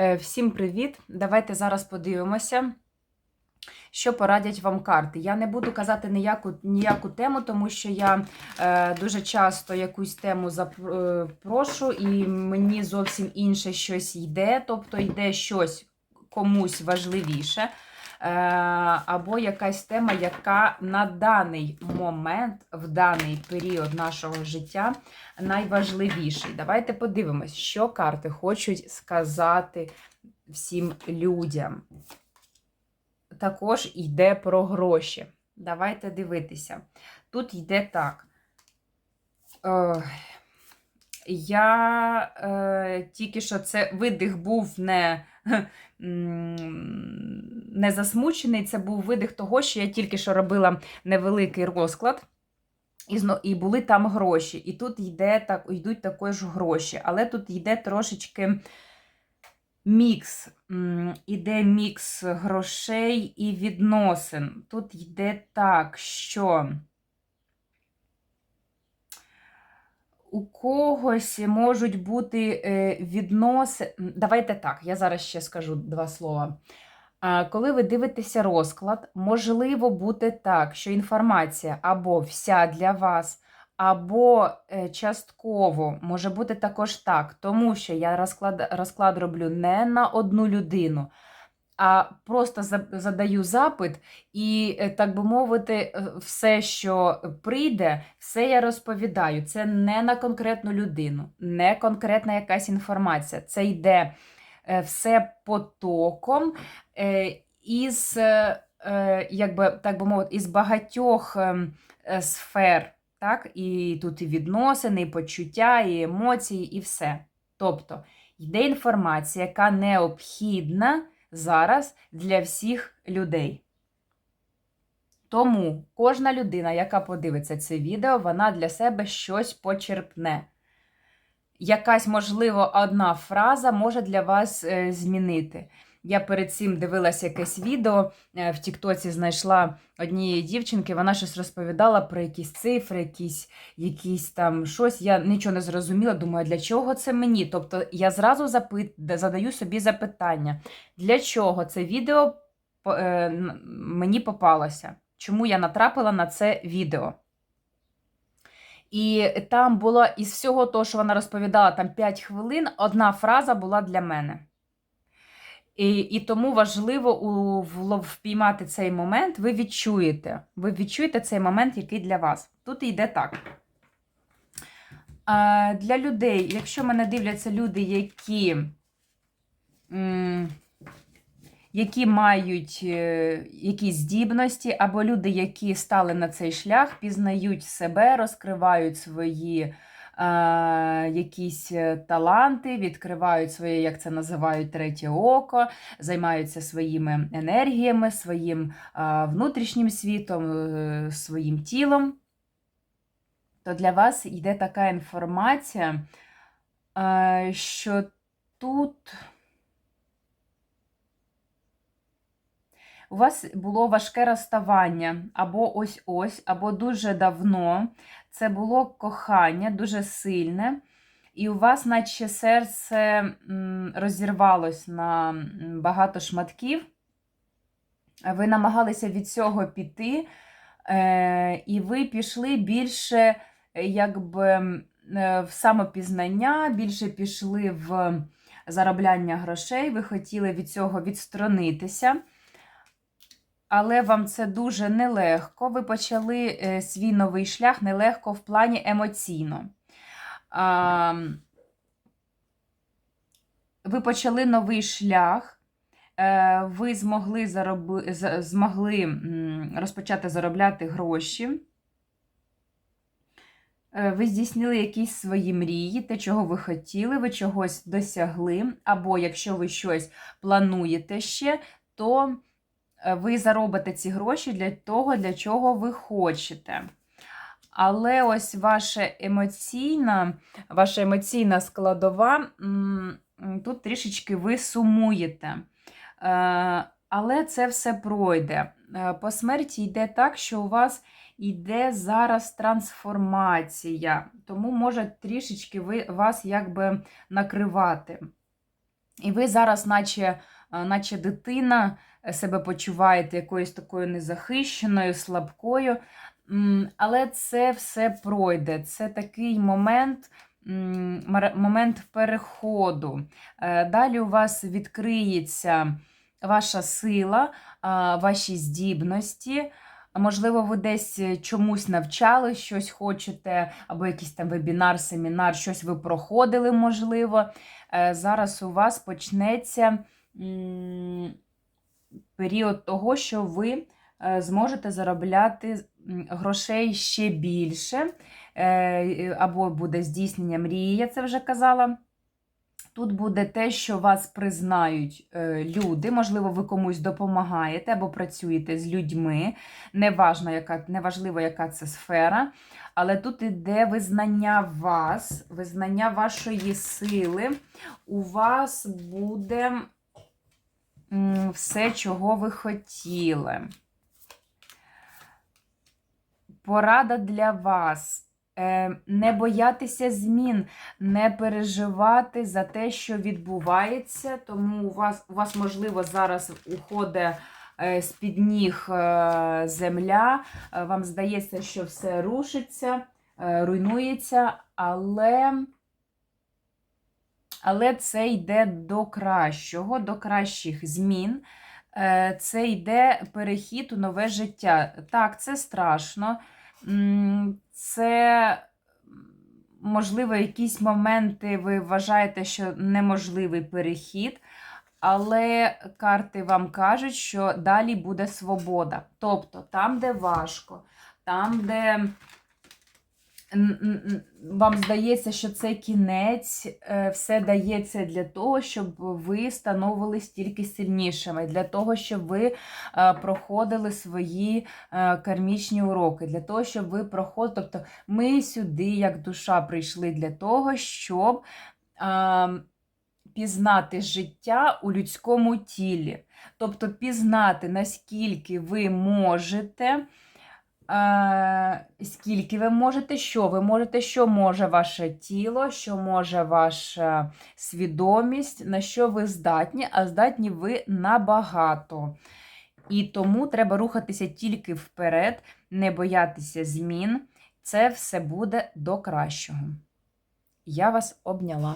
Е, Всім привіт! Давайте зараз подивимося, що порадять вам карти. Я не буду казати ніяку, ніяку тему, тому що я е, дуже часто якусь тему запрошу, і мені зовсім інше щось йде, тобто йде щось комусь важливіше. Е, або якась тема, яка на даний момент, в даний період нашого життя найважливіший. Давайте подивимось, що карти хочуть сказати всім людям. Також йде про гроші. Давайте дивитися. Тут йде так. Я е, тільки що це видих був не, не засмучений, це був видих того, що я тільки що робила невеликий розклад. І і були там гроші. І тут йде так, йдуть також гроші. Але тут йде трошечки мікс. Іде мікс грошей і відносин. Тут йде так, що у когось можуть бути е, відносини. Давайте так, я зараз ще скажу два слова. Коли ви дивитеся розклад, можливо бути так, що інформація або вся для вас, або е, частково може бути також так, тому що я розклад, розклад роблю не на одну людину, а просто задаю запит, і, е, так би мовити, е, все, що прийде, все я розповідаю. Це не на конкретну людину, не конкретна якась інформація. Це йде е, все потоком із, якби, так би мовити, із багатьох ем, сфер. Так? І тут і відносини, і почуття, і емоції, і все. Тобто йде інформація, яка необхідна зараз для всіх людей. Тому кожна людина, яка подивиться це відео, вона для себе щось почерпне. Якась, можливо, одна фраза може для вас е, змінити. Я перед цим дивилася якесь відео е, в Тіктоці, знайшла однієї дівчинки, вона щось розповідала про якісь цифри, якісь, якісь там щось. Я нічого не зрозуміла, думаю, для чого це мені? Тобто я зразу запит... задаю собі запитання, для чого це відео е, мені попалося? Чому я натрапила на це відео? І там було із всього того, що вона розповідала, там 5 хвилин, одна фраза була для мене. І, і тому важливо у, впіймати цей момент, ви відчуєте. Ви відчуєте цей момент, який для вас. Тут йде так. А, для людей, якщо мене дивляться люди, які, які мають е, якісь здібності, або люди, які стали на цей шлях, пізнають себе, розкривають свої якісь е, таланти, відкривають своє, як це називають, третє око, займаються своїми енергіями, своїм е, внутрішнім світом, е, своїм тілом, то для вас йде така інформація, е, що тут. У вас було важке розставання, або ось-ось, або дуже давно. Це було кохання дуже сильне, і у вас, наче серце розірвалось на багато шматків. Ви намагалися від цього піти, е, і ви пішли більше е, якби, е, в самопізнання, більше пішли в заробляння грошей, ви хотіли від цього відсторонитися але вам це дуже нелегко. Ви почали е, свій новий шлях нелегко в плані емоційно. Ви почали новий шлях, е, ви змогли, зароби, змогли розпочати заробляти гроші. Е, Ви здійснили якісь свої мрії, те, чого ви хотіли, ви чогось досягли, або якщо ви щось плануєте ще, то ви заробите ці гроші для того, для чого ви хочете. Але ось ваша емоційна, ваша емоційна складова, тут трішечки ви сумуєте. Е, Але це все пройде. Е, По смерті йде так, що у вас йде зараз трансформація, тому може трішечки ви, вас якби накривати. І ви зараз, наче, е, наче дитина, е, себе почуваєте якоюсь такою незахищеною, слабкою. Але це все пройде. Це такий момент, момент переходу. Е, Далі у вас відкриється ваша сила, ваші здібності. Можливо, ви десь чомусь навчали, щось хочете, або якийсь там вебінар, семінар, щось ви проходили, можливо. Е, Зараз у вас почнеться період того, що ви е, зможете заробляти грошей ще більше, е, або буде здійснення мрії, я це вже казала. Тут буде те, що вас признають е, люди, можливо, ви комусь допомагаєте або працюєте з людьми. Неважно, яка, неважливо, яка це сфера. Але тут іде визнання вас, визнання вашої сили. У вас буде все, чого ви хотіли. Порада для вас. Е, Не боятися змін, не переживати за те, що відбувається. Тому у вас, у вас можливо, зараз уходить е, з-під ніг е, земля. Вам здається, що все рушиться, руйнується, але. Але це йде до кращого, до кращих змін. Е, Це йде перехід у нове життя. Так, це страшно. Це, можливо, якісь моменти ви вважаєте, що неможливий перехід, але карти вам кажуть, що далі буде свобода. Тобто, там, де важко, там, де вам здається, що це кінець, е, все дається для того, щоб ви становились тільки сильнішими, для того, щоб ви е, проходили свої е, кармічні уроки, для того, щоб ви проходили. Тобто ми сюди, як душа, прийшли для того, щоб е, пізнати життя у людському тілі. Тобто пізнати, наскільки ви можете. Е, скільки ви можете, що ви можете, що може ваше тіло, що може ваша свідомість, на що ви здатні, а здатні ви набагато. І тому треба рухатися тільки вперед, не боятися змін. Це все буде до кращого. Я вас обняла.